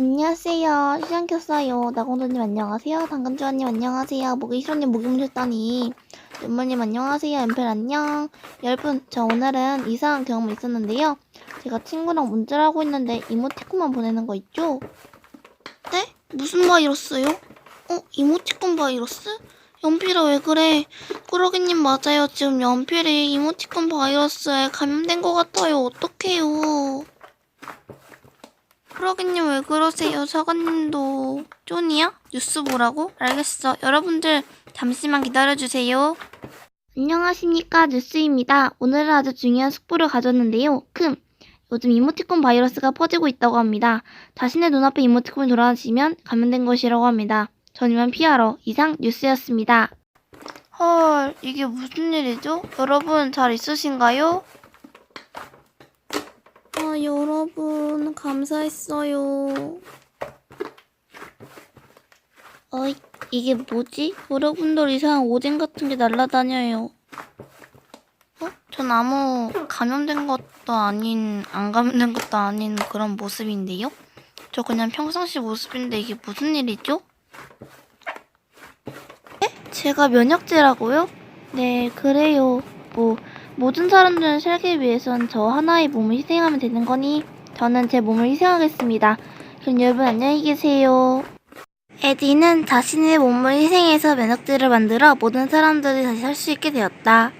안녕하세요. 시장 켰어요. 나공주님 안녕하세요. 당근주아님 안녕하세요. 모기시로님 모기무셨다니. 윤물님 안녕하세요. 엠펠 안녕. 여러분, 저 오늘은 이상한 경험이 있었는데요. 제가 친구랑 문자를 하고 있는데 이모티콘만 보내는 거 있죠? 네? 무슨 바이러스요? 어? 이모티콘 바이러스? 연필아 왜 그래? 꾸러기님 맞아요. 지금 연필이 이모티콘 바이러스에 감염된 것 같아요. 어떡해요. 꾸러기님 왜 그러세요? 사과님도 쫀이야? 뉴스 보라고? 알겠어. 여러분들 잠시만 기다려주세요. 안녕하십니까 뉴스입니다. 오늘은 아주 중요한 숙부를 가졌는데요. 큼 요즘 이모티콘 바이러스가 퍼지고 있다고 합니다. 자신의 눈앞에 이모티콘이 돌아다니면 감염된 것이라고 합니다. 전 이만 피하러 이상 뉴스였습니다. 헐 이게 무슨 일이죠? 여러분 잘 있으신가요? 아, 여러분, 감사했어요. 어이, 이게 뭐지? 여러분들 이상한 오뎅 같은 게 날아다녀요. 어? 전 아무 감염된 것도 아닌, 안 감염된 것도 아닌 그런 모습인데요? 저 그냥 평상시 모습인데 이게 무슨 일이죠? 에? 제가 면역제라고요? 네, 그래요. 뭐, 모든 사람들은 살기 위해선 저 하나의 몸을 희생하면 되는 거니 저는 제 몸을 희생하겠습니다. 그럼 여러분 안녕히 계세요. 에디는 자신의 몸을 희생해서 면역제를 만들어 모든 사람들이 다시 살 수 있게 되었다.